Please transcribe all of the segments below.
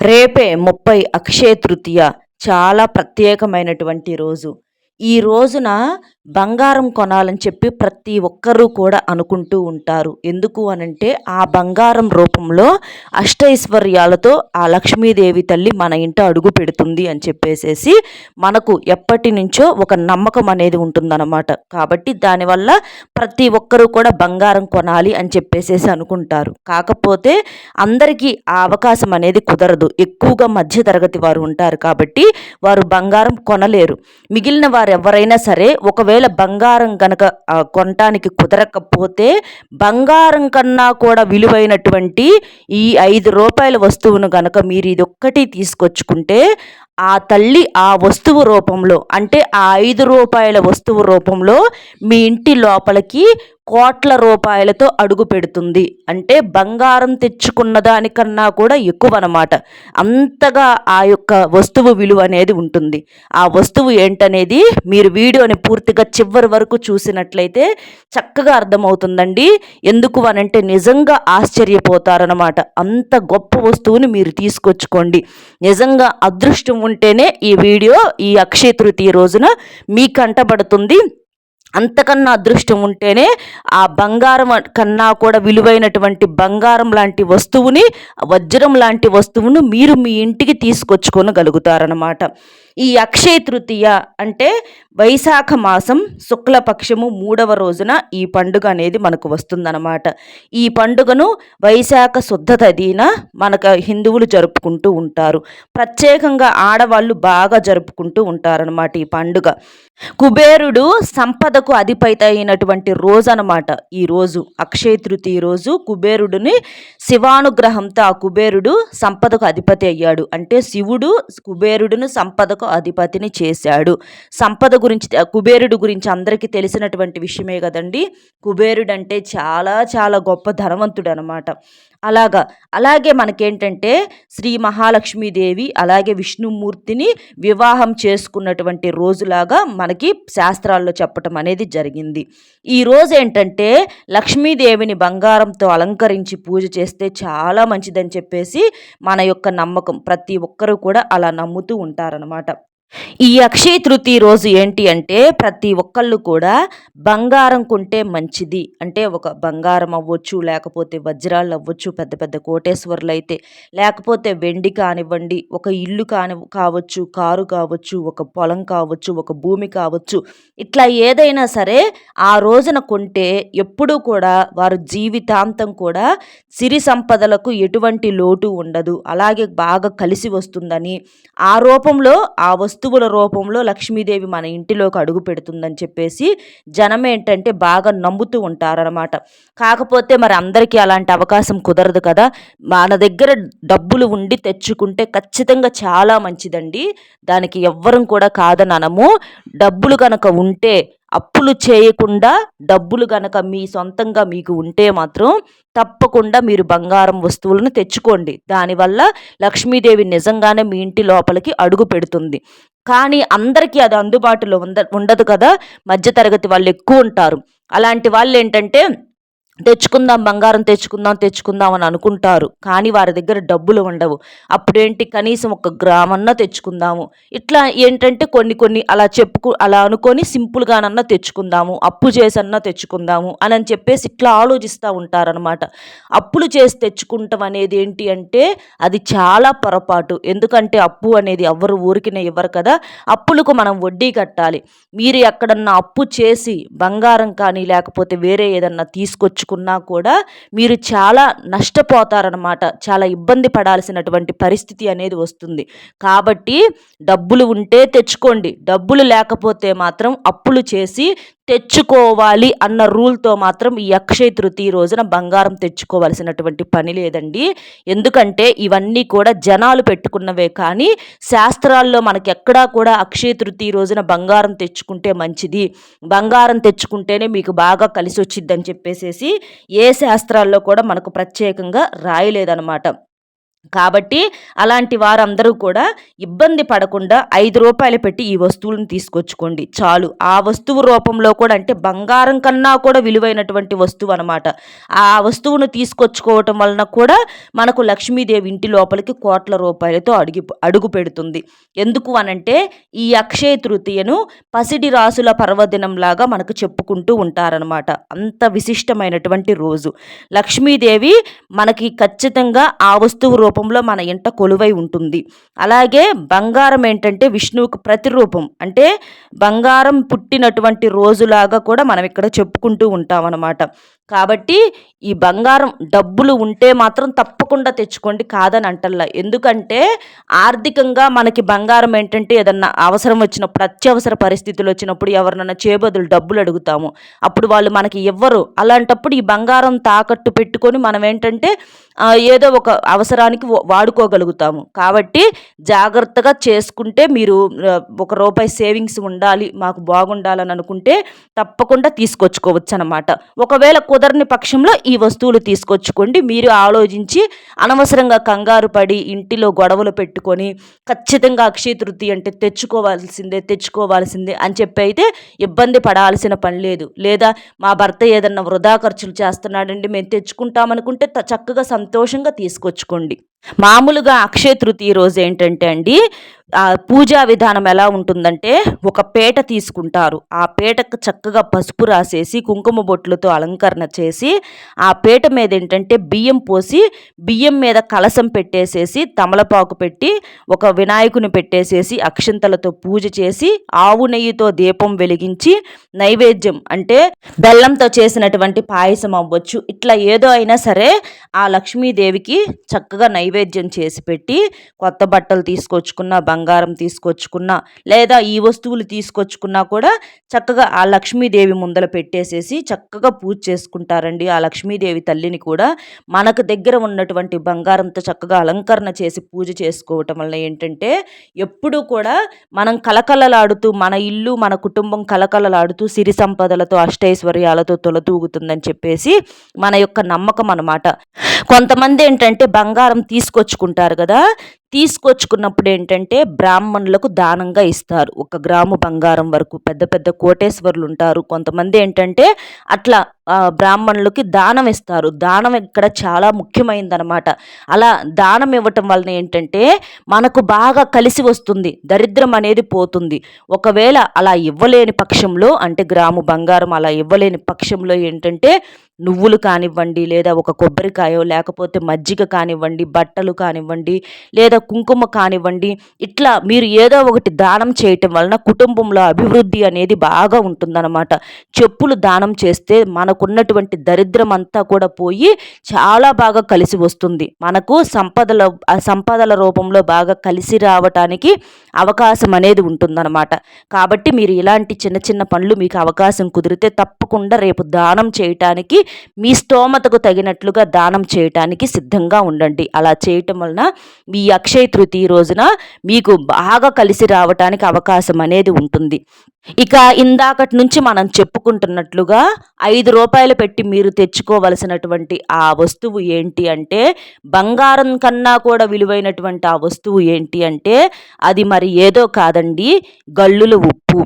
రేపే ముప్పై అక్షయ తృతీయ. చాలా ప్రత్యేకమైనటువంటి రోజు. ఈ రోజున బంగారం కొనాలని చెప్పి ప్రతి ఒక్కరూ కూడా అనుకుంటూ ఉంటారు. ఎందుకు అనంటే ఆ బంగారం రూపంలో అష్టైశ్వర్యాలతో ఆ లక్ష్మీదేవి తల్లి మన ఇంట అడుగు పెడుతుంది అని చెప్పేసేసి మనకు ఎప్పటి నుంచో ఒక నమ్మకం అనేది ఉంటుందన్నమాట. కాబట్టి దానివల్ల ప్రతి ఒక్కరూ కూడా బంగారం కొనాలి అని చెప్పేసేసి అనుకుంటారు. కాకపోతే అందరికీ ఆ అవకాశం అనేది కుదరదు. ఎక్కువగా మధ్యతరగతి వారు ఉంటారు కాబట్టి వారు బంగారం కొనలేరు. మిగిలిన వారు ఎవరైనా సరే ఒకవేళ బంగారం కనుక కొనటానికి కుదరకపోతే బంగారం కన్నా కూడా విలువైనటువంటి ఈ ఐదు రూపాయల వస్తువును కనుక మీరు ఇది ఒక్కటి తీసుకొచ్చుకుంటే ఆ తల్లి ఆ వస్తువు రూపంలో అంటే ఆ ఐదు రూపాయల వస్తువు రూపంలో మీ ఇంటి లోపలికి కోట్ల రూపాయలతో అడుగు పెడుతుంది. అంటే బంగారం తెచ్చుకున్న దానికన్నా కూడా ఎక్కువ అనమాట అంతగా ఆ యొక్క వస్తువు విలువ అనేది ఉంటుంది. ఆ వస్తువు ఏంటనేది మీరు వీడియోని పూర్తిగా చివరి వరకు చూసినట్లయితే చక్కగా అర్థమవుతుందండి. ఎందుకు అనంటే నిజంగా ఆశ్చర్యపోతారనమాట. అంత గొప్ప వస్తువుని మీరు తీసుకొచ్చుకోండి. నిజంగా అదృష్టం ఉంటేనే ఈ వీడియో ఈ అక్షయ తృతీయ రోజున మీ కంటబడుతుంది అంతకన్నా అదృష్టం ఉంటేనే ఆ బంగారం కన్నా కూడా విలువైనటువంటి బంగారం లాంటి వస్తువుని వజ్రం లాంటి వస్తువును మీరు మీ ఇంటికి తీసుకొచ్చుకోనగలుగుతారనమాట ఈ అక్షయ తృతీయ అంటే వైశాఖ మాసం శుక్లపక్షము మూడవ రోజున ఈ పండుగ అనేది మనకు వస్తుందన్నమాట. ఈ పండుగను వైశాఖ శుద్ధ తదిన మనకు హిందువులు జరుపుకుంటూ ఉంటారు. ప్రత్యేకంగా ఆడవాళ్ళు బాగా జరుపుకుంటూ ఉంటారనమాట ఈ పండుగ. కుబేరుడు సంపదకు అధిపతి అయినటువంటి రోజు అనమాట ఈ రోజు. అక్షయ తృతీయ రోజు కుబేరుడిని శివానుగ్రహంతో ఆ కుబేరుడు సంపదకు అధిపతి అయ్యాడు. అంటే శివుడు కుబేరుడును సంపదకు అధిపతిని చేశాడు. సంపద గురించి కుబేరుడు గురించి అందరికీ తెలిసినటువంటి విషయమే కదండి. కుబేరుడు అంటే చాలా చాలా గొప్ప ధనవంతుడు అనమాట అలాగా. అలాగే మనకేంటంటే శ్రీ మహాలక్ష్మీదేవి అలాగే విష్ణుమూర్తిని వివాహం చేసుకున్నటువంటి రోజులాగా మనకి శాస్త్రాల్లో చెప్పటం అనేది జరిగింది. ఈ రోజు ఏంటంటే లక్ష్మీదేవిని బంగారంతో అలంకరించి పూజ చేస్తే చాలా మంచిదని చెప్పేసి మన యొక్క నమ్మకం. ప్రతి ఒక్కరూ కూడా అలా నమ్ముతూ ఉంటారనమాట ఈ అక్షయ తృతీయ రోజు ఏంటి అంటే ప్రతి ఒక్కళ్ళు కూడా బంగారం కొంటే మంచిది. అంటే ఒక బంగారం అవ్వచ్చు లేకపోతే వజ్రాలు అవ్వచ్చు పెద్ద పెద్ద కోటేశ్వర్లు అయితే. లేకపోతే వెండి కానివ్వండి ఒక ఇల్లు కాని కావచ్చు కారు కావచ్చు ఒక పొలం కావచ్చు ఒక భూమి కావచ్చు. ఇట్లా ఏదైనా సరే ఆ రోజున కొంటే ఎప్పుడూ కూడా వారు జీవితాంతం కూడా సిరి సంపదలకు ఎటువంటి లోటు ఉండదు. అలాగే బాగా కలిసి వస్తుందని ఆ రూపంలో ఆ వస్తు వస్తువుల రూపంలో లక్ష్మీదేవి మన ఇంటిలోకి అడుగు పెడుతుందని చెప్పేసి జనం ఏంటంటే బాగా నమ్ముతూ ఉంటారనమాట కాకపోతే మరి అందరికీ అలాంటి అవకాశం కుదరదు కదా. మన దగ్గర డబ్బులు ఉండి తెచ్చుకుంటే ఖచ్చితంగా చాలా మంచిదండి. దానికి ఎవ్వరం కూడా కాదని అనము డబ్బులు కనుక ఉంటే అప్పులు చేయకుండా డబ్బులు గనక మీ సొంతంగా మీకు ఉంటే మాత్రం తప్పకుండా మీరు బంగారం వస్తువులను తెచ్చుకోండి. దానివల్ల లక్ష్మీదేవి నిజంగానే మీ ఇంటి లోపలికి అడుగు పెడుతుంది. కానీ అందరికీ అది అందుబాటులో ఉంద ఉండదు కదా. మధ్యతరగతి వాళ్ళు ఎక్కువ ఉంటారు. అలాంటి వాళ్ళు ఏంటంటే తెచ్చుకుందాం బంగారం తెచ్చుకుందాం తెచ్చుకుందాం అని అనుకుంటారు. కానీ వారి దగ్గర డబ్బులు ఉండవు. అప్పుడేంటి? కనీసం ఒక గ్రామన్నా తెచ్చుకుందాము. ఇట్లా ఏంటంటే కొన్ని కొన్ని అలా చెప్పుకు అలా అనుకొని సింపుల్గానన్నా తెచ్చుకుందాము. అప్పు చేసన్నా తెచ్చుకుందాము అని అని చెప్పేసి ఇట్లా ఆలోచిస్తూ ఉంటారనమాట అప్పులు చేసి తెచ్చుకుంటాం అనేది ఏంటి అంటే అది చాలా పొరపాటు. ఎందుకంటే అప్పు అనేది ఎవరు ఊరికినే ఇవ్వరు కదా. అప్పులకు మనం వడ్డీ కట్టాలి. మీరు ఎక్కడన్నా అప్పు చేసి బంగారం కానీ లేకపోతే వేరే ఏదన్నా తీసుకొచ్చు తెచ్చుకున్నా కూడా మీరు చాలా నష్టపోతారనమాట చాలా ఇబ్బంది పడాల్సినటువంటి పరిస్థితి అనేది వస్తుంది. కాబట్టి డబ్బులు ఉంటే తెచ్చుకోండి. డబ్బులు లేకపోతే మాత్రం అప్పులు చేసి తెచ్చుకోవాలి అన్న రూల్తో మాత్రం ఈ అక్షయ తృతీయ రోజున బంగారం తెచ్చుకోవాల్సినటువంటి పని లేదండి. ఎందుకంటే ఇవన్నీ కూడా జనాలు పెట్టుకున్నవే కానీ శాస్త్రాల్లో మనకి ఎక్కడా కూడా అక్షయ తృతీయ రోజున బంగారం తెచ్చుకుంటే మంచిది. బంగారం తెచ్చుకుంటేనే మీకు బాగా కలిసి వచ్చిద్దని చెప్పేసేసి ఏ శాస్త్రాల్లో కూడా మనకు ప్రత్యేకంగా రాయలేదన్నమాట. కాబట్టి అలాంటి వారందరూ కూడా ఇబ్బంది పడకుండా ఐదు రూపాయలు పెట్టి ఈ వస్తువులను తీసుకొచ్చుకోండి. చాలు. ఆ వస్తువు రూపంలో కూడా అంటే బంగారం కన్నా కూడా విలువైనటువంటి వస్తువు అనమాట ఆ వస్తువును తీసుకొచ్చుకోవటం వలన కూడా మనకు లక్ష్మీదేవి ఇంటి లోపలికి కోట్ల రూపాయలతో అడిగి అడుగు పెడుతుంది. ఎందుకు అనంటే ఈ అక్షయ తృతీయను పసిడి రాసుల పర్వదినంలాగా మనకు చెప్పుకుంటూ ఉంటారనమాట అంత విశిష్టమైనటువంటి రోజు. లక్ష్మీదేవి మనకి ఖచ్చితంగా ఆ వస్తువు రూపంలో మన ఇంట కొలువై ఉంటుంది. అలాగే బంగారం ఏంటంటే విష్ణువుకు ప్రతిరూపం. అంటే బంగారం పుట్టినటువంటి రోజులాగా కూడా మనం ఇక్కడ చెప్పుకుంటూ ఉంటామన్నమాట. కాబట్టి ఈ బంగారం డబ్బులు ఉంటే మాత్రం తప్పకుండా తెచ్చుకోండి కాదని అంటల్లా. ఎందుకంటే ఆర్థికంగా మనకి బంగారం ఏంటంటే ఏదన్నా అవసరం వచ్చినప్పుడు అత్యవసర పరిస్థితులు వచ్చినప్పుడు ఎవరినన్నా చేబదులు డబ్బులు అడుగుతాము. అప్పుడు వాళ్ళు మనకి ఇవ్వరు. అలాంటప్పుడు ఈ బంగారం తాకట్టు పెట్టుకొని మనం ఏంటంటే ఏదో ఒక అవసరానికి వాడుకోగలుగుతాము. కాబట్టి జాగ్రత్తగా చేసుకుంటే మీరు ఒక రూపాయి సేవింగ్స్ ఉండాలి మాకు బాగుండాలని అనుకుంటే తప్పకుండా తీసుకొచ్చుకోవచ్చు అనమాట ఒకవేళ కుదరని పక్షంలో ఈ వస్తువులు తీసుకొచ్చుకోండి. మీరు ఆలోచించి అనవసరంగా కంగారు పడి ఇంటిలో గొడవలు పెట్టుకొని ఖచ్చితంగా అక్షయ తృతీయ అంటే తెచ్చుకోవాల్సిందే తెచ్చుకోవాల్సిందే అని చెప్పి అయితే ఇబ్బంది పడాల్సిన పని లేదు. లేదా మా భర్త ఏదన్నా వృధా ఖర్చులు చేస్తున్నాడండి మేము తెచ్చుకుంటామనుకుంటే చక్కగా సంతోషంగా తీసుకొచ్చుకోండి. మామూలుగా అక్షయ తృతీయ రోజు ఏంటంటే అండి ఆ పూజా విధానం ఎలా ఉంటుందంటే ఒక పేట తీసుకుంటారు. ఆ పేటకు చక్కగా పసుపు రాసేసి కుంకుమ బొట్లతో అలంకరణ చేసి ఆ పేట మీద ఏంటంటే బియ్యం పోసి బియ్యం మీద కలసం పెట్టేసేసి తమలపాకు పెట్టి ఒక వినాయకుని పెట్టేసేసి అక్షంతలతో పూజ చేసి ఆవు నెయ్యితో దీపం వెలిగించి నైవేద్యం అంటే బెల్లంతో చేసినటువంటి పాయసం అవ్వచ్చు. ఇట్లా ఏదో అయినా సరే ఆ లక్ష్మీదేవికి చక్కగా నైవేద్యం చేసి పెట్టి కొత్త బట్టలు తీసుకొచ్చుకున్న బంగారు బంగారం తీసుకొచ్చుకున్నా లేదా ఈ వస్తువులు తీసుకొచ్చుకున్నా కూడా చక్కగా ఆ లక్ష్మీదేవి ముందల పెట్టేసేసి చక్కగా పూజ చేసుకుంటారండి. ఆ లక్ష్మీదేవి తల్లిని కూడా మనకు దగ్గర ఉన్నటువంటి బంగారంతో చక్కగా అలంకరణ చేసి పూజ చేసుకోవటం వల్ల ఏంటంటే ఎప్పుడూ కూడా మనం కలకలలాడుతూ మన ఇల్లు మన కుటుంబం కలకలలాడుతూ సిరి సంపదలతో అష్టైశ్వర్యాలతో తొలతూగుతుందని చెప్పేసి మన యొక్క నమ్మకం అనమాట కొంతమంది ఏంటంటే బంగారం తీసుకొచ్చుకుంటారు కదా తీసుకొచ్చుకున్నప్పుడు ఏంటంటే బ్రాహ్మణులకు దానంగా ఇస్తారు. ఒక గ్రాము బంగారం వరకు పెద్ద పెద్ద కోటేశ్వరులు ఉంటారు కొంతమంది ఏంటంటే అట్లా బ్రాహ్మణులకి దానం ఇస్తారు. దానం ఇక్కడ చాలా ముఖ్యమైనదనమాట అలా దానం ఇవ్వటం వలన ఏంటంటే మనకు బాగా కలిసి వస్తుంది. దరిద్రం అనేది పోతుంది. ఒకవేళ అలా ఇవ్వలేని పక్షంలో అంటే గ్రాము బంగారం అలా ఇవ్వలేని పక్షంలో ఏంటంటే నువ్వులు కానివ్వండి లేదా ఒక కొబ్బరికాయో లేకపోతే మజ్జిగ కానివ్వండి బట్టలు కానివ్వండి లేదా కుంకుమ కానివ్వండి ఇట్లా మీరు ఏదో ఒకటి దానం చేయటం వలన కుటుంబంలో అభివృద్ధి అనేది బాగా ఉంటుందన్నమాట. చెప్పులు దానం చేస్తే మనకున్నటువంటి దరిద్రం అంతా కూడా పోయి చాలా బాగా కలిసి వస్తుంది. మనకు సంపదల సంపదల రూపంలో బాగా కలిసి రావటానికి అవకాశం అనేది ఉంటుందన్నమాట. కాబట్టి మీరు ఇలాంటి చిన్న చిన్న పనులు మీకు అవకాశం కుదిరితే తప్పకుండా రేపు దానం చేయటానికి మీ స్తోమతకు తగినట్లుగా దానం చేయటానికి సిద్ధంగా ఉండండి. అలా చేయటం వలన మీ అక్షయ తృతీయ రోజున మీకు బాగా కలిసి రావటానికి అవకాశం అనేది ఉంటుంది. ఇక ఇందాకటి నుంచి మనం చెప్పుకుంటున్నట్లుగా ఐదు రూపాయలు పెట్టి మీరు తెచ్చుకోవలసినటువంటి ఆ వస్తువు ఏంటి అంటే బంగారం కన్నా కూడా విలువైనటువంటి ఆ వస్తువు ఏంటి అంటే అది మరి ఏదో కాదండి గల్లుల ఉప్పు.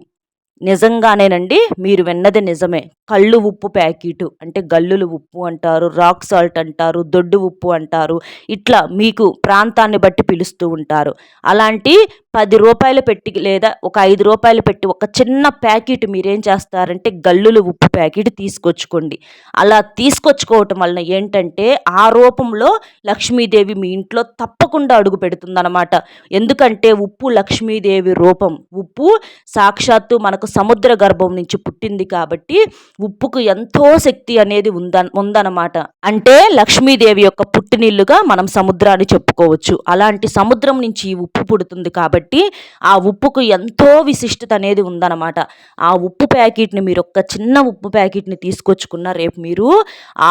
నిజంగానేనండి మీరు విన్నది నిజమే. కళ్ళు ఉప్పు ప్యాకెటు అంటే గల్లులు ఉప్పు అంటారు రాక్ సాల్ట్ అంటారు దొడ్డు ఉప్పు అంటారు ఇట్లా మీకు ప్రాంతాన్ని బట్టి పిలుస్తూ ఉంటారు. అలాంటి పది రూపాయలు పెట్టి లేదా ఒక ఐదు రూపాయలు పెట్టి ఒక చిన్న ప్యాకెట్ మీరేం చేస్తారంటే గల్లులు ఉప్పు ప్యాకెట్ తీసుకొచ్చుకోండి. అలా తీసుకొచ్చుకోవటం వలన ఏంటంటే ఆ రూపంలో లక్ష్మీదేవి మీ ఇంట్లో తప్పకుండా అడుగు పెడుతుందన్నమాట. ఎందుకంటే ఉప్పు లక్ష్మీదేవి రూపం. ఉప్పు సాక్షాత్తు మనకు సముద్ర గర్భం నుంచి పుట్టింది కాబట్టి ఉప్పుకు ఎంతో శక్తి అనేది ఉంద ఉందన్నమాట. అంటే లక్ష్మీదేవి యొక్క పుట్టినిల్లుగా మనం సముద్రాన్ని చెప్పుకోవచ్చు. అలాంటి సముద్రం నుంచి ఉప్పు పుడుతుంది కాబట్టి ఆ ఉప్పుకు ఎంతో విశిష్టత అనేది ఉందన్నమాట. ఆ ఉప్పు ప్యాకెట్ని మీరు ఒక్క చిన్న ఉప్పు ప్యాకెట్ని తీసుకొచ్చుకున్న రేపు మీరు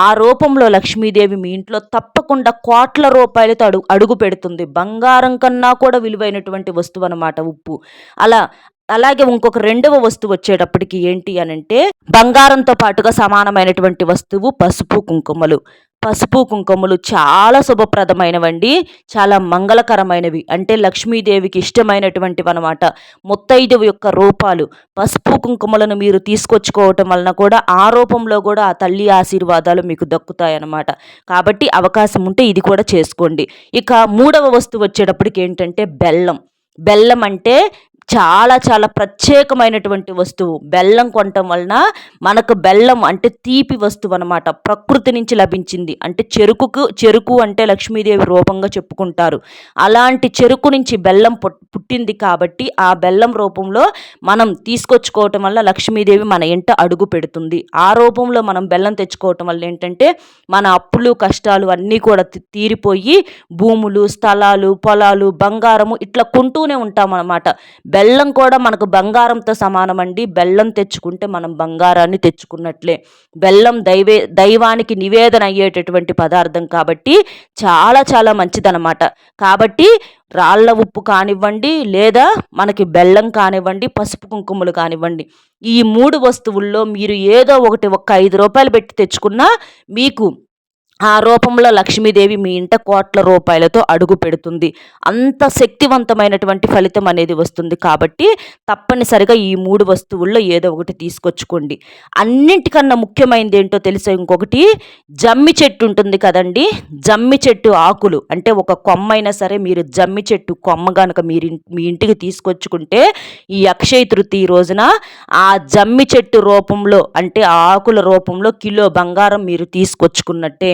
ఆ రూపంలో లక్ష్మీదేవి మీ ఇంట్లో తప్పకుండా కోట్ల రూపాయలతో అడుగు అడుగు పెడుతుంది. బంగారం కన్నా కూడా విలువైనటువంటి వస్తువు అనమాట ఉప్పు. అలా అలాగే ఇంకొక రెండవ వస్తువు వచ్చేటప్పటికి ఏంటి అని అంటే బంగారంతో పాటుగా సమానమైనటువంటి వస్తువు పసుపు కుంకుమలు. పసుపు కుంకుమలు చాలా శుభప్రదమైనవండి. చాలా మంగళకరమైనవి. అంటే లక్ష్మీదేవికి ఇష్టమైనటువంటివి అనమాట ముత్తైదువు యొక్క రూపాలు. పసుపు కుంకుమలను మీరు తీసుకొచ్చుకోవటం వలన కూడా ఆ రూపంలో కూడా ఆ తల్లి ఆశీర్వాదాలు మీకు దక్కుతాయి అన్నమాట కాబట్టి అవకాశం ఉంటే ఇది కూడా చేసుకోండి. ఇక మూడవ వస్తువు వచ్చేటప్పటికి ఏంటంటే బెల్లం. బెల్లం అంటే చాలా చాలా ప్రత్యేకమైనటువంటి వస్తువు. బెల్లం కొనటం వలన మనకు బెల్లం అంటే తీపి వస్తువు అనమాట ప్రకృతి నుంచి లభించింది. అంటే చెరుకుకు చెరుకు అంటే లక్ష్మీదేవి రూపంగా చెప్పుకుంటారు. అలాంటి చెరుకు నుంచి బెల్లం పుట్టింది కాబట్టి ఆ బెల్లం రూపంలో మనం తీసుకొచ్చుకోవటం వల్ల లక్ష్మీదేవి మన ఇంట అడుగు పెడుతుంది. ఆ రూపంలో మనం బెల్లం తెచ్చుకోవటం వల్ల ఏంటంటే మన అప్పులు కష్టాలు అన్నీ కూడా తీరిపోయి భూములు స్థలాలు పొలాలు బంగారము ఇట్లా కొంటూనే ఉంటాం బెల్లం బెల్లం కూడా మనకు బంగారంతో సమానం అండి బెల్లం తెచ్చుకుంటే మనం బంగారాన్ని తెచ్చుకున్నట్లే. బెల్లం దైవే దైవానికి నివేదన అయ్యేటటువంటి పదార్థం కాబట్టి చాలా చాలా మంచిదనమాట కాబట్టి రాళ్ళ ఉప్పు కానివ్వండి లేదా మనకి బెల్లం కానివ్వండి పసుపు కుంకుమలు కానివ్వండి ఈ మూడు వస్తువుల్లో మీరు ఏదో ఒకటి ఒక్క ఐదు రూపాయలు పెట్టి తెచ్చుకున్నా మీకు ఆ రూపంలో లక్ష్మీదేవి మీ ఇంట కోట్ల రూపాయలతో అడుగు పెడుతుంది. అంత శక్తివంతమైనటువంటి ఫలితం అనేది వస్తుంది కాబట్టి తప్పనిసరిగా ఈ మూడు వస్తువుల్లో ఏదో ఒకటి తీసుకొచ్చుకోండి. అన్నింటికన్నా ముఖ్యమైనది ఏంటో తెలిసే? ఇంకొకటి జమ్మి చెట్టు ఉంటుంది కదండి. జమ్మి చెట్టు ఆకులు అంటే ఒక కొమ్మ అయినా సరే మీరు జమ్మి చెట్టు కొమ్మ కనుక మీరు మీ ఇంటికి తీసుకొచ్చుకుంటే ఈ అక్షయ తృతీయ రోజున ఆ జమ్మి చెట్టు రూపంలో అంటే ఆకుల రూపంలో కిలో బంగారం మీరు తీసుకొచ్చుకున్నట్టే.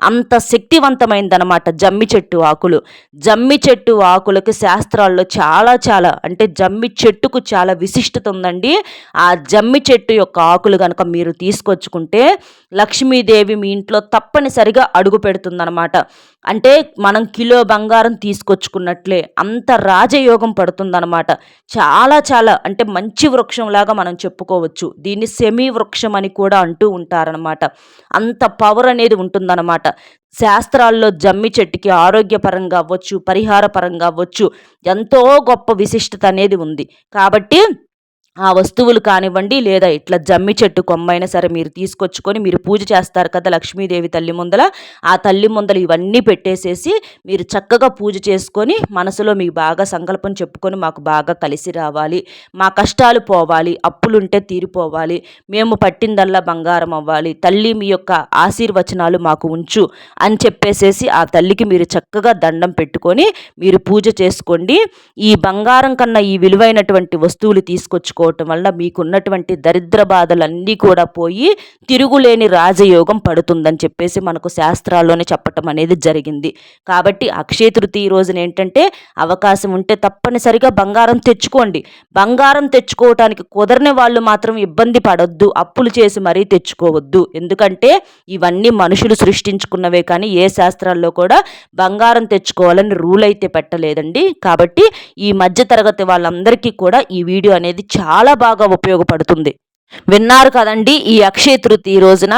అంత శక్తివంతమైందనమాట జమ్మి చెట్టు ఆకులు. జమ్మి చెట్టు ఆకులకు శాస్త్రాల్లో చాలా చాలా అంటే జమ్మి చెట్టుకు చాలా విశిష్టత ఉందండి. ఆ జమ్మి చెట్టు యొక్క ఆకులు కనుక మీరు తీసుకొచ్చుకుంటే లక్ష్మీదేవి మీ ఇంట్లో తప్పనిసరిగా అడుగు పెడుతుందనమాట అంటే మనం కిలో బంగారం తీసుకొచ్చుకున్నట్లే అంత రాజయోగం పడుతుందనమాట చాలా చాలా అంటే మంచి వృక్షంలాగా మనం చెప్పుకోవచ్చు. దీన్ని సెమీ వృక్షం అని కూడా అంటూ ఉంటారనమాట అంత పవర్ అనేది ఉంటుందన్నమాట. శాస్త్రాల్లో జమ్మి చెట్టుకి ఆరోగ్యపరంగా అవ్వచ్చు పరిహార పరంగా అవ్వచ్చు ఎంతో గొప్ప విశిష్టత అనేది ఉంది. కాబట్టి ఆ వస్తువులు కానివ్వండి లేదా ఇట్లా జమ్మి చెట్టు కొమ్మైనా సరే మీరు తీసుకొచ్చుకొని మీరు పూజ చేస్తారు కదా లక్ష్మీదేవి తల్లి ముందల ఆ తల్లి ముందల ఇవన్నీ పెట్టేసేసి మీరు చక్కగా పూజ చేసుకొని మనసులో మీకు బాగా సంకల్పం చెప్పుకొని మాకు బాగా కలిసి రావాలి. మా కష్టాలు పోవాలి అప్పులుంటే తీరిపోవాలి. మేము పట్టిందల్లా బంగారం అవ్వాలి. తల్లి మీ యొక్క ఆశీర్వచనాలు మాకు ఉంచు అని చెప్పేసేసి ఆ తల్లికి మీరు చక్కగా దండం పెట్టుకొని మీరు పూజ చేసుకోండి. ఈ బంగారం కన్నా ఈ విలువైనటువంటి వస్తువులు తీసుకొచ్చుకో చేసుకోవటం వల్ల మీకున్నటువంటి దరిద్ర బాధలన్నీ కూడా పోయి తిరుగులేని రాజయోగం పడుతుందని చెప్పేసి మనకు శాస్త్రాల్లోనే చెప్పటం అనేది జరిగింది. కాబట్టి అక్షయ తృతీయ రోజున ఏంటంటే అవకాశం ఉంటే తప్పనిసరిగా బంగారం తెచ్చుకోండి. బంగారం తెచ్చుకోవటానికి కుదరని వాళ్ళు మాత్రం ఇబ్బంది పడొద్దు అప్పులు చేసి మరీ తెచ్చుకోవద్దు. ఎందుకంటే ఇవన్నీ మనుషులు సృష్టించుకున్నవే కానీ ఏ శాస్త్రాల్లో కూడా బంగారం తెచ్చుకోవాలని రూల్ అయితే పెట్టలేదండి. కాబట్టి ఈ మధ్య తరగతి వాళ్ళందరికీ కూడా ఈ వీడియో అనేది చాలా చాలా బాగా ఉపయోగపడుతుంది. విన్నారు కదండి ఈ అక్షయ తృతీయ రోజున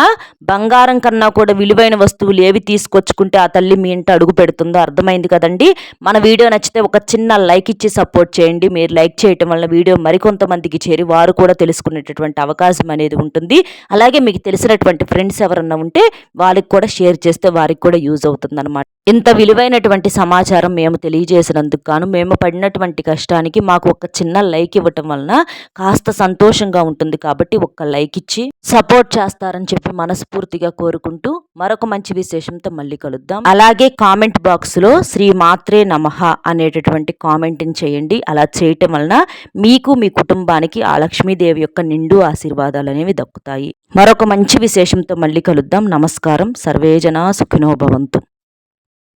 బంగారం కన్నా కూడా విలువైన వస్తువులు ఏవి తీసుకొచ్చుకుంటే ఆ తల్లి మీ ఇంట అడుగు పెడుతుందో అర్థమైంది కదండి. మన వీడియో నచ్చితే ఒక చిన్న లైక్ ఇచ్చి సపోర్ట్ చేయండి. మీరు లైక్ చేయటం వల్ల వీడియో మరికొంతమందికి చేరి వారు కూడా తెలుసుకునేటటువంటి అవకాశం అనేది ఉంటుంది. అలాగే మీకు తెలిసినటువంటి ఫ్రెండ్స్ ఎవరన్నా ఉంటే వాళ్ళకి కూడా షేర్ చేస్తే వారికి కూడా యూజ్ అవుతుంది అనమాట ఇంత విలువైనటువంటి సమాచారం మేము తెలియజేసినందుకు గాను మేము పడినటువంటి కష్టానికి మాకు ఒక చిన్న లైక్ ఇవ్వటం వలన కాస్త సంతోషంగా ఉంటుంది కాబట్టి ఒక్క లైక్ ఇచ్చి సపోర్ట్ చేస్తారని చెప్పి మనస్ఫూర్తిగా కోరుకుంటూ మరొక మంచి విశేషంతో మళ్ళీ కలుద్దాం. అలాగే కామెంట్ బాక్స్లో శ్రీ మాత్రే నమః అనేటటువంటి కామెంట్ని చేయండి. అలా చేయటం వలన మీకు మీ కుటుంబానికి ఆ లక్ష్మీదేవి యొక్క నిండు ఆశీర్వాదాలు అనేవి దక్కుతాయి. మరొక మంచి విశేషంతో మళ్ళీ కలుద్దాం. నమస్కారం. సర్వేజన సుఖినోభవంతు